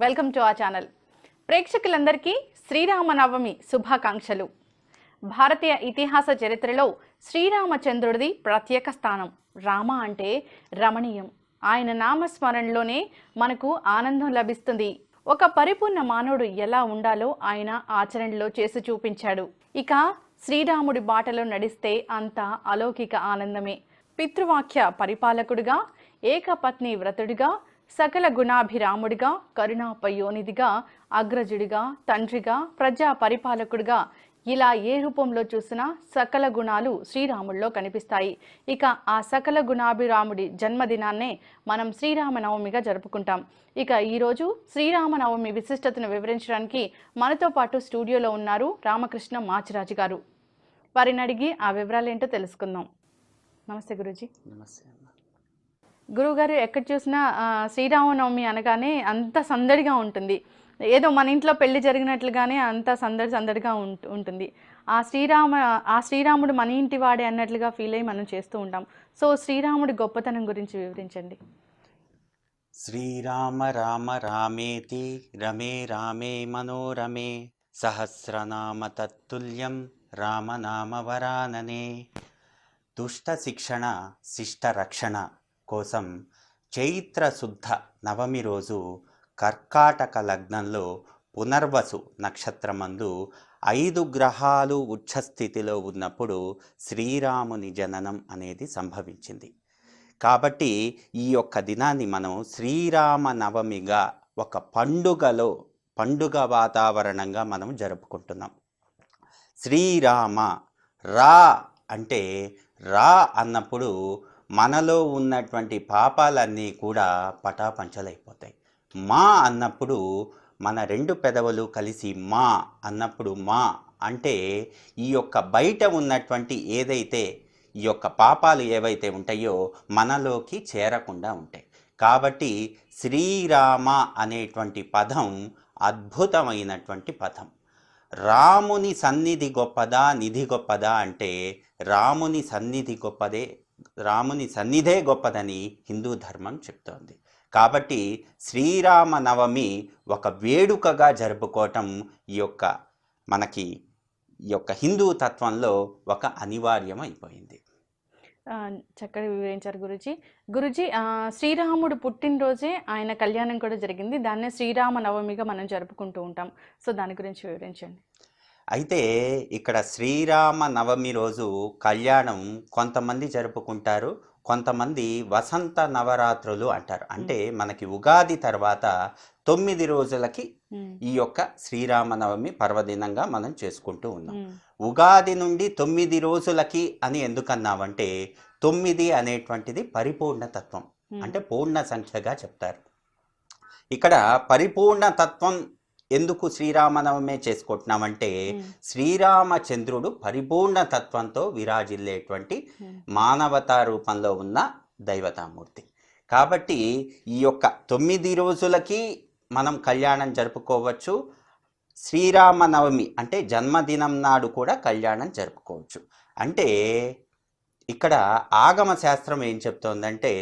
Welcome to ఆ channel. ప్రేక్షకులందరికీ శ్రీరామనవమి శుభాకాంక్షలు. భారతీయ ఇతిహాస చరిత్రలో శ్రీరామచంద్రుడిది ప్రత్యేక స్థానం. రామ అంటే రమణీయం. ఆయన నామస్మరణలోనే మనకు ఆనందం లభిస్తుంది. ఒక పరిపూర్ణ మానవుడు ఎలా ఉండాలో ఆయన ఆచరణలో చేసి చూపించాడు. ఇక శ్రీరాముడి బాటలో నడిస్తే అంతా అలౌకిక ఆనందమే. పితృవాక్య పరిపాలకుడిగా ఏకపత్ని వ్రతుడిగా సకల గుణాభిరాముడిగా కరుణాపయోనిదిగా అగ్రజుడిగా తండ్రిగా ప్రజా పరిపాలకుడిగా ఇలా ఏ రూపంలో చూసినా సకల గుణాలు శ్రీరాముడిలో కనిపిస్తాయి. ఇక ఆ సకల గుణాభిరాముడి జన్మదినాన్నే మనం శ్రీరామనవమిగా జరుపుకుంటాం. ఇక ఈరోజు శ్రీరామనవమి విశిష్టతను వివరించడానికి మనతో పాటు స్టూడియోలో ఉన్నారు రామకృష్ణ మాచిరాజు గారు. వారిని అడిగి ఆ వివరాలు ఏంటో తెలుసుకుందాం. నమస్తే గురూజీ. నమస్తే అమ్మ గురువుగారు ఎక్కడ చూసినా శ్రీరామనవమి అనగానే అంత సందడిగా ఉంటుంది. ఏదో మన ఇంట్లో పెళ్ళి జరిగినట్లుగానే అంత సందడి సందడిగా ఉంటుంది. ఆ శ్రీరామ ఆ శ్రీరాముడు మన ఇంటి వాడే అన్నట్లుగా ఫీల్ అయ్యి మనం చేస్తూ ఉంటాం. సో శ్రీరాముడి గొప్పతనం గురించి వివరించండి. శ్రీరామ రామ రామేతి రమే రామే మనోరమే సహస్రనామ తత్తుల్యం రామనామ వరాననే. దుష్ట శిక్షణ శిష్ట రక్షణ. కోసం చైత్ర శుద్ధ నవమి రోజు కర్కాటక లగ్నంలో పునర్వసు నక్షత్రమందు ఐదు గ్రహాలు ఉచ్చస్థితిలో ఉన్నప్పుడు శ్రీరాముని జననం అనేది సంభవించింది. కాబట్టి ఈ యొక్క దినాన్ని మనం శ్రీరామ నవమిగా ఒక పండుగలో పండుగ వాతావరణంగా మనం జరుపుకుంటున్నాం. శ్రీరామ రా అంటే రా అన్నప్పుడు మనలో ఉన్నటువంటి పాపాలన్నీ కూడా పటాపంచలైపోతాయి. మా అన్నప్పుడు మన రెండు పెదవులు కలిసి మా అన్నప్పుడు మా అంటే ఈ యొక్క బయట ఉన్నటువంటి ఏదైతే ఈ యొక్క పాపాలు ఏవైతే ఉంటాయో మనలోకి చేరకుండా ఉంటాయి. కాబట్టి శ్రీరామ అనేటువంటి పదం అద్భుతమైనటువంటి పదం. రాముని సన్నిధి గొప్పదా నిధి గొప్పదా అంటే రాముని సన్నిధి గొప్పదే రాముని సన్నిధే గొప్పదని హిందూ ధర్మం చెప్తోంది. కాబట్టి శ్రీరామ నవమి ఒక వేడుకగా జరుపుకోవటం ఈ యొక్క మనకి ఈ యొక్క హిందూ తత్వంలో ఒక అనివార్యం అయిపోయింది చక్కగా వివరించారు గురుజీ. గురుజీ శ్రీరాముడు పుట్టినరోజే ఆయన కళ్యాణం కూడా జరిగింది. దాన్నే శ్రీరామ నవమిగా మనం జరుపుకుంటూ ఉంటాం. సో దాని గురించి వివరించండి. అయితే ఇక్కడ శ్రీరామ నవమి రోజు కళ్యాణం కొంతమంది జరుపుకుంటారు కొంతమంది వసంత నవరాత్రులు అంటారు. అంటే మనకి ఉగాది తర్వాత తొమ్మిది రోజులకి ఈ యొక్క శ్రీరామ నవమి పర్వదినంగా మనం చేసుకుంటూ ఉన్నాం. ఉగాది నుండి తొమ్మిది రోజులకి అని ఎందుకన్నామంటే తొమ్మిది అనేటువంటిది పరిపూర్ణ తత్వం ఉమ్, అంటే పూర్ణ సంఖ్యగా చెప్తారు. ఇక్కడ పరిపూర్ణ తత్వం ఎందుకు శ్రీరామనవమే చేసుకుంటున్నామంటే శ్రీరామచంద్రుడు పరిపూర్ణ తత్వంతో విరాజిల్లేటువంటి మానవతా రూపంలో ఉన్న దైవతామూర్తి. కాబట్టి ఈ యొక్క తొమ్మిది రోజులకి మనం కళ్యాణం జరుపుకోవచ్చు. శ్రీరామనవమి అంటే జన్మదినం నాడు కూడా కళ్యాణం జరుపుకోవచ్చు. అంటే ఇక్కడ ఆగమ శాస్త్రం ఏం చెప్తోందంటే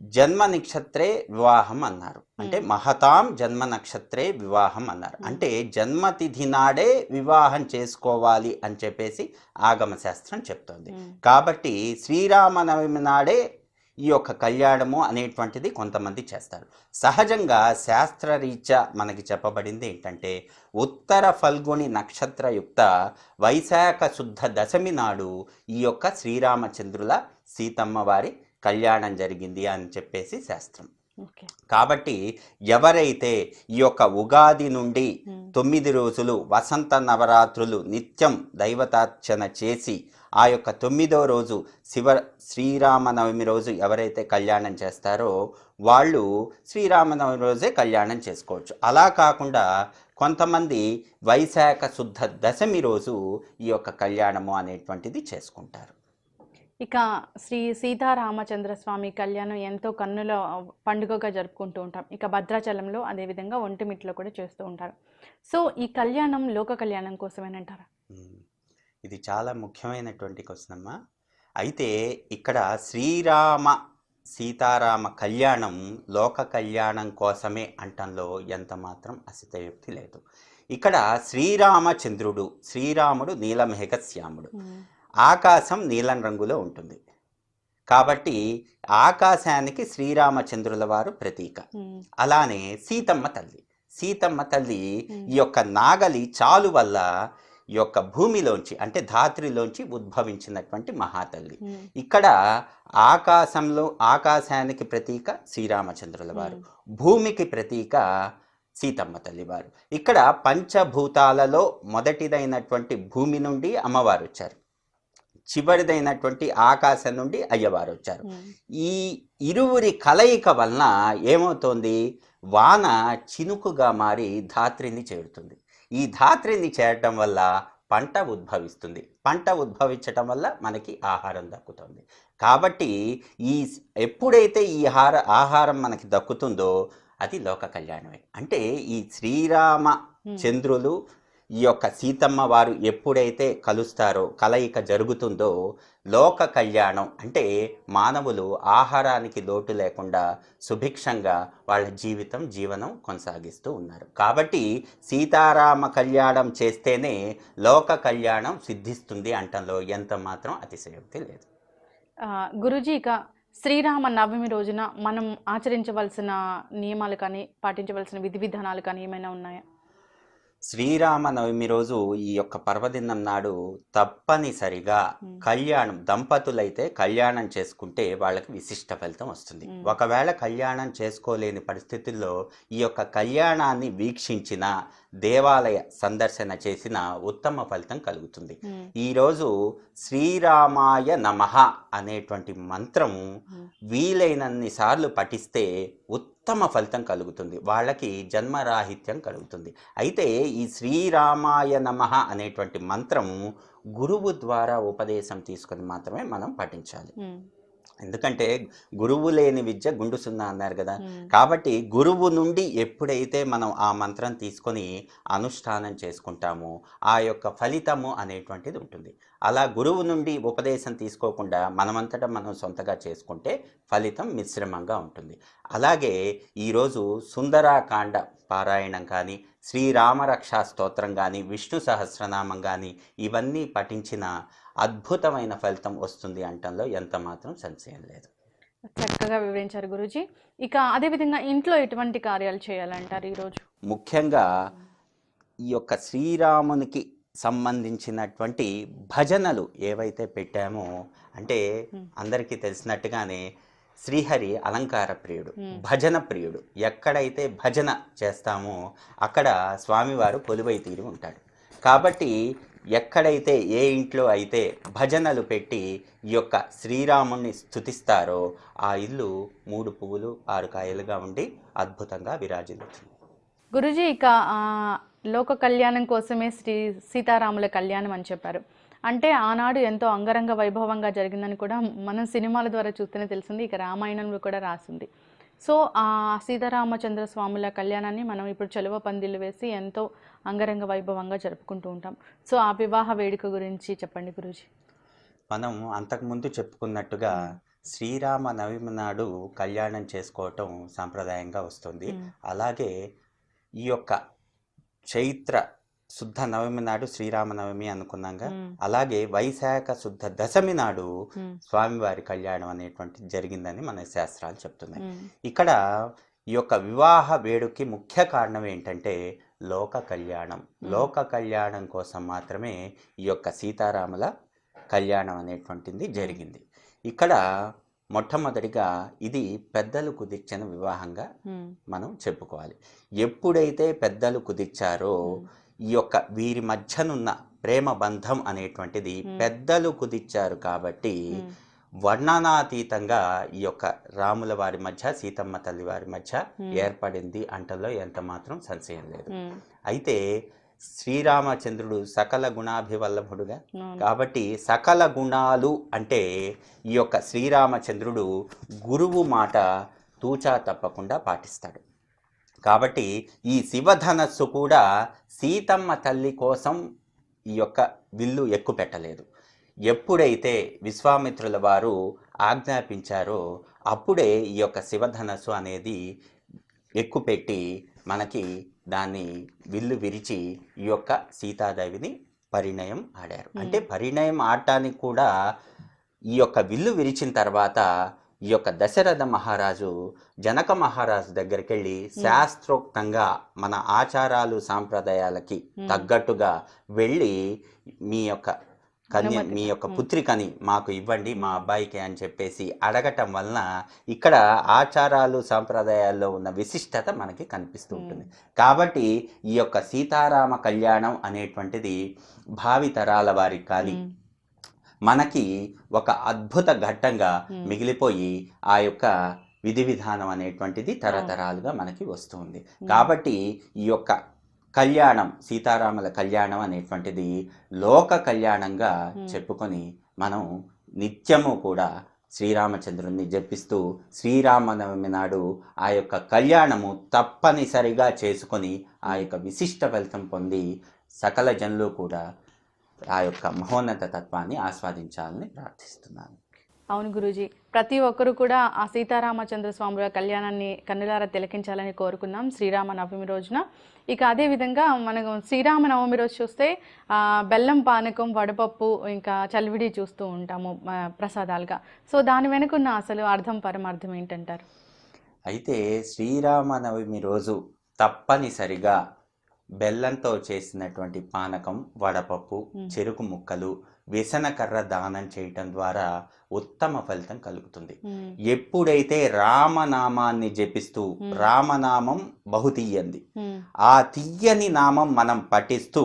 జన్మ నక్షత్రే వివాహం అన్నారు. అంటే. మహతాం జన్మ నక్షత్రే వివాహం అన్నారు. అంటే జన్మతిథి నాడే వివాహం చేసుకోవాలి అని చెప్పేసి ఆగమ శాస్త్రం చెప్తోంది కాబట్టి శ్రీరామనవమి నాడే ఈ యొక్క కళ్యాణము అనేటువంటిది కొంతమంది చేస్తారు. సహజంగా శాస్త్రరీత్యా మనకి చెప్పబడింది ఏంటంటే ఉత్తర ఫల్గుని నక్షత్రయుక్త వైశాఖ శుద్ధ దశమి నాడు ఈ యొక్క శ్రీరామచంద్రుల సీతమ్మ వారి కళ్యాణం జరిగింది అని చెప్పేసి శాస్త్రం. కాబట్టి ఎవరైతే ఈ యొక్క ఉగాది నుండి తొమ్మిది రోజులు వసంత నవరాత్రులు నిత్యం దైవతార్చన చేసి ఆ యొక్క తొమ్మిదో రోజు శివ శ్రీరామనవమి రోజు ఎవరైతే కళ్యాణం చేస్తారో వాళ్ళు శ్రీరామనవమి రోజే కళ్యాణం చేసుకోవచ్చు. అలా కాకుండా కొంతమంది వైశాఖ శుద్ధ దశమి రోజు ఈ యొక్క కళ్యాణము అనేటువంటిది చేసుకుంటారు. ఇక శ్రీ సీతారామచంద్ర స్వామి కళ్యాణం ఎంతో కన్నుల పండుగగా జరుపుకుంటూ ఉంటాం. ఇక భద్రాచలంలో అదేవిధంగా ఒంటిమిట్లో కూడా చేస్తూ ఉంటారు. సో ఈ కళ్యాణం లోక కళ్యాణం కోసమేనంటారా. ఇది చాలా ముఖ్యమైనటువంటి క్వశ్చన్ అమ్మా. అయితే ఇక్కడ శ్రీరామ సీతారామ కళ్యాణం లోక కళ్యాణం కోసమే అంటంలో ఎంత మాత్రం అసితయుక్తి లేదు. ఇక్కడ శ్రీరామచంద్రుడు శ్రీరాముడు నీలమేఘశ్యాముడు. ఆకాశం నీలం రంగులో ఉంటుంది. కాబట్టి ఆకాశానికి శ్రీరామచంద్రుల వారు ప్రతీక. అలానే సీతమ్మ తల్లి. సీతమ్మ తల్లి ఈ యొక్క నాగలి చాలు వల్ల ఈ యొక్క భూమిలోంచి అంటే ధాత్రిలోంచి ఉద్భవించినటువంటి మహాతల్లి. ఇక్కడ ఆకాశంలో ఆకాశానికి ప్రతీక శ్రీరామచంద్రుల వారు. భూమికి ప్రతీక సీతమ్మ తల్లి వారు. ఇక్కడ పంచభూతాలలో మొదటిదైనటువంటి భూమి నుండి అమ్మవారు వచ్చారు. చివరిదైనటువంటి ఆకాశం నుండి అయ్యవారు వచ్చారు. ఈ ఇరువురి కలయిక వలన ఏమవుతోంది? వాన చినుకుగా మారి ధాత్రిని చేరుతుంది. ఈ ధాత్రిని చేరటం వల్ల పంట ఉద్భవిస్తుంది. పంట ఉద్భవించటం వల్ల మనకి ఆహారం దక్కుతుంది. కాబట్టి ఈ ఎప్పుడైతే ఈ ఆహార ఆహారం మనకి దక్కుతుందో అది లోక కళ్యాణమే. అంటే ఈ శ్రీరామ చంద్రులు ఈ యొక్క సీతమ్మ వారు ఎప్పుడైతే కలుస్తారో కలయిక జరుగుతుందో లోక కళ్యాణం అంటే మానవులు ఆహారానికి లోటు లేకుండా సుభిక్షంగా వాళ్ళ జీవితం జీవనం కొనసాగిస్తూ ఉన్నారు. కాబట్టి సీతారామ కళ్యాణం చేస్తేనే లోక కళ్యాణం సిద్ధిస్తుంది అంటంలో ఎంత మాత్రం అతిశయోక్తి లేదు. గురుజీ ఇక శ్రీరామ నవమి రోజున మనం ఆచరించవలసిన నియమాలు కానీ పాటించవలసిన విధి విధానాలు కానీ ఏమైనా ఉన్నాయా? శ్రీరామ నవమి రోజు ఈ యొక్క పర్వదినం నాడు తప్పనిసరిగా. కళ్యాణం దంపతులైతే కళ్యాణం చేసుకుంటే వాళ్ళకి విశిష్ట ఫలితం వస్తుంది. ఒకవేళ కళ్యాణం చేసుకోలేని పరిస్థితుల్లో ఈ యొక్క కళ్యాణాన్ని వీక్షించిన దేవాలయ సందర్శన చేసిన ఉత్తమ ఫలితం కలుగుతుంది ఈరోజు శ్రీరామాయ నమః అనేటువంటి మంత్రం ఉమ్, వీలైనన్ని సార్లు పఠిస్తే ఉత్తమ ఫలితం కలుగుతుంది. వాళ్ళకి జన్మరాహిత్యం కలుగుతుంది. అయితే ఈ శ్రీరామాయ నమః అనేటువంటి మంత్రం గురువు ద్వారా ఉపదేశం తీసుకొని మాత్రమే మనం పఠించాలి. ఎందుకంటే గురువు లేని విద్య గుండు సున్నా అన్నారు కదా. కాబట్టి గురువు నుండి ఎప్పుడైతే మనం ఆ మంత్రం తీసుకొని అనుష్ఠానం చేసుకుంటామో ఆ యొక్క ఫలితము అనేటువంటిది ఉంటుంది. అలా గురువు నుండి ఉపదేశం తీసుకోకుండా మనమంతటా మనం సొంతగా చేసుకుంటే ఫలితం మిశ్రమంగా ఉంటుంది. అలాగే ఈరోజు సుందరాకాండ పారాయణం కానీ శ్రీరామరక్షా స్తోత్రం కానీ విష్ణు సహస్రనామం కానీ ఇవన్నీ పఠించిన అద్భుతమైన ఫలితం వస్తుంది అంటంలో ఎంత మాత్రం సంశయం లేదు. చక్కగా వివరించారు గురుజీ. ఇక అదేవిధంగా ఇంట్లో ఎటువంటి కార్యాలు చేయాలంటారు ఈరోజు? ముఖ్యంగా ఈ యొక్క శ్రీరామునికి సంబంధించినటువంటి భజనలు ఏవైతే పెట్టామో అంటే. అందరికీ తెలిసినట్టుగానే శ్రీహరి అలంకార ప్రియుడు. భజన ప్రియుడు. ఎక్కడైతే భజన చేస్తామో అక్కడ స్వామివారు కొలువై తీరి ఉంటాడు కాబట్టి ఎక్కడైతే ఏ ఇంట్లో అయితే భజనలు పెట్టి ఈ యొక్క శ్రీరాముణ్ణి స్థుతిస్తారో ఆ ఇల్లు మూడు పువ్వులు ఆరు కాయలుగా ఉండి అద్భుతంగా విరాజిల్లుతుంది. గురుజీ ఇక లోక కళ్యాణం కోసమే శ్రీ సీతారాముల కళ్యాణం అని చెప్పారు. అంటే ఆనాడు ఎంతో అంగరంగ వైభవంగా జరిగిందని కూడా మనం సినిమాల ద్వారా చూస్తేనే తెలిసింది. ఇక రామాయణంలో కూడా రాసింది. సో ఆ సీతారామచంద్ర స్వాముల కళ్యాణాన్ని మనం ఇప్పుడు చెలువ పందిళ్ళు వేసి ఎంతో అంగరంగ వైభవంగా జరుపుకుంటూ ఉంటాం. సో ఆ వివాహ వేడుక గురించి చెప్పండి గురూజీ. మనం అంతకుముందు చెప్పుకున్నట్టుగా శ్రీరామ నవమి నాడు కళ్యాణం చేసుకోవటం సాంప్రదాయంగా వస్తుంది. అలాగే ఈ యొక్క చైత్ర శుద్ధ నవమి నాడు శ్రీరామ నవమి అనుకున్నాగా. అలాగే వైశాఖ శుద్ధ దశమి నాడు. స్వామివారి కళ్యాణం అనేటువంటిది జరిగిందని మన శాస్త్రాలు చెప్తున్నాయి. ఇక్కడ ఈ యొక్క వివాహ వేడుకి ముఖ్య కారణం ఏంటంటే లోక కళ్యాణం లోక కళ్యాణం కోసం మాత్రమే ఈ యొక్క సీతారాముల కళ్యాణం అనేటువంటిది జరిగింది ఇక్కడ మొట్టమొదటిగా ఇది పెద్దలు కుదిర్చిన వివాహంగా. మనం చెప్పుకోవాలి ఎప్పుడైతే పెద్దలు కుదిర్చారో ఈ యొక్క వీరి మధ్యనున్న ప్రేమ బంధం అనేటువంటిది. పెద్దలు కుదిర్చారు కాబట్టి. వర్ణనాతీతంగా ఈ యొక్క రాముల వారి మధ్య సీతమ్మ తల్లి వారి మధ్య. ఏర్పడింది అంటలో ఎంత మాత్రం సంశయం లేదు. అయితే శ్రీరామచంద్రుడు సకల గుణాభివల్లభుడుగా. కాబట్టి సకల గుణాలు అంటే ఈ యొక్క శ్రీరామచంద్రుడు గురువు మాట తూచా తప్పకుండా పాటిస్తాడు కాబట్టి ఈ శివధనస్సు కూడా సీతమ్మ తల్లి కోసం ఈ యొక్క విల్లు ఎక్కుపెట్టలేదు. ఎప్పుడైతే విశ్వామిత్రుల వారు ఆజ్ఞాపించారో అప్పుడే ఈ యొక్క శివధనస్సు అనేది ఎక్కుపెట్టి మనకి దాన్ని విల్లు విరిచి ఈ యొక్క సీతాదేవిని పరిణయం ఆడారు. అంటే పరిణయం ఆడటానికి కూడా ఈ యొక్క విల్లు విరిచిన తర్వాత ఈ యొక్క దశరథ మహారాజు జనక మహారాజు దగ్గరికి వెళ్ళి శాస్త్రోక్తంగా మన ఆచారాలు సాంప్రదాయాలకి. తగ్గట్టుగా వెళ్ళి మీ యొక్క కన్య. మీ యొక్క. పుత్రికని మాకు ఇవ్వండి మా అబ్బాయికి అని చెప్పేసి అడగటం వలన ఇక్కడ ఆచారాలు సాంప్రదాయాల్లో ఉన్న విశిష్టత మనకి కనిపిస్తూ ఉంటుంది కాబట్టి ఈ యొక్క సీతారామ కళ్యాణం అనేటువంటిది భావి తరాల వారికి కానీ మనకి ఒక అద్భుత ఘట్టంగా. మిగిలిపోయి ఆ యొక్క విధి విధానం అనేటువంటిది తరతరాలుగా మనకి వస్తుంది కాబట్టి ఈ యొక్క కళ్యాణం సీతారాముల కళ్యాణం అనేటువంటిది లోక కళ్యాణంగా. చెప్పుకొని మనం నిత్యము కూడా శ్రీరామచంద్రుణ్ణి జపిస్తూ శ్రీరామనవమి నాడు ఆ యొక్క కళ్యాణము తప్పనిసరిగా చేసుకొని ఆ యొక్క విశిష్ట ఫలితం పొంది సకల జనులు కూడా ఆ యొక్క మహోన్నత తత్వాన్ని ఆస్వాదించాలని ప్రార్థిస్తున్నాను. అవును గురూజీ. ప్రతి ఒక్కరు కూడా ఆ సీతారామచంద్ర స్వాముల కళ్యాణాన్ని కన్నులారా తిలకించాలని కోరుకున్నాం శ్రీరామ నవమి రోజున. ఇక అదే విధంగా మనకు శ్రీరామ నవమి రోజు చూస్తే బెల్లం పానకం వడపప్పు ఇంకా చలివిడి చూస్తూ ఉంటాము ప్రసాదాలుగా. సో దాని వెనుకున్న అసలు అర్థం పరమార్థం ఏంటంటారు? అయితే శ్రీరామనవమి రోజు తప్పనిసరిగా బెల్లంతో చేసినటువంటి పానకం వడపప్పు. చెరుకు ముక్కలు వ్యసనకర్ర దానం చేయటం ద్వారా ఉత్తమ ఫలితం కలుగుతుంది ఎప్పుడైతే రామనామాన్ని జపిస్తూ. రామనామం బహుతీయంది ఉమ్, ఆ తీయని నామం మనం పఠిస్తూ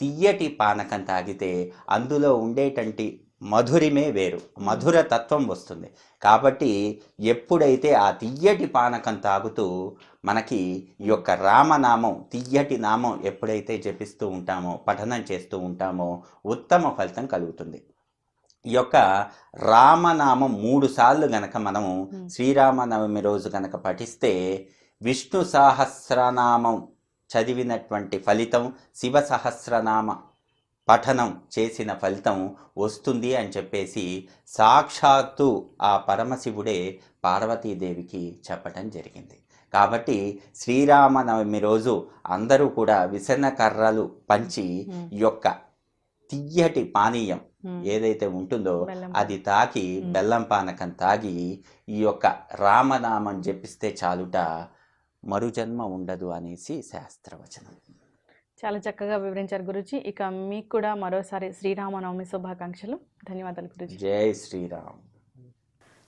తీయటి పానకం తాగితే అందులో ఉండేటంటి మధురిమే వేరు. మధుర తత్వం వస్తుంది. కాబట్టి ఎప్పుడైతే ఆ తీయటి పానకం తాగుతూ మనకి ఈ యొక్క రామనామం తీయటి నామం ఎప్పుడైతే జపిస్తూ ఉంటామో పఠనం చేస్తూ ఉంటామో ఉత్తమ ఫలితం కలుగుతుంది. ఈ యొక్క రామనామం మూడు సార్లు గనక మనము. శ్రీరామనవమి రోజు గనక పఠిస్తే విష్ణు సహస్రనామం చదివినటువంటి ఫలితం శివ సహస్రనామ పఠనం చేసిన ఫలితం వస్తుంది అని చెప్పేసి సాక్షాత్తు ఆ పరమశివుడే పార్వతీదేవికి చెప్పటం జరిగింది కాబట్టి శ్రీరామనవమి రోజు అందరూ కూడా విసన కర్రలు పంచి యొక్క తియ్యటి పానీయం ఏదైతే ఉంటుందో. అది తాకి. బెల్లం పానకం తాగి ఈ యొక్క రామనామం జపిస్తే చాలుట మరుజన్మ ఉండదు అనేసి శాస్త్రవచనం చాలా చక్కగా వివరించారు గురుజీ. ఇక మీకు కూడా మరోసారి శ్రీరామనవమి శుభాకాంక్షలు. ధన్యవాదాలు గురుజీ. జై శ్రీరామ్.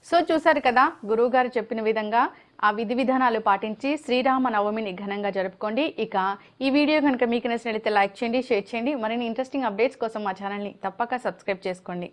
సో చూశారు కదా గురువు గారు చెప్పిన విధంగా ఆ విధి విధానాలు పాటించి శ్రీరామ నవమిని ఘనంగా జరుపుకోండి. ఇక ఈ వీడియో కనుక మీకు నచ్చినట్లయితే లైక్ చేయండి షేర్ చేయండి. మరిన్ని ఇంట్రెస్టింగ్ అప్డేట్స్ కోసం మా ఛానల్ని తప్పక సబ్స్క్రైబ్ చేసుకోండి.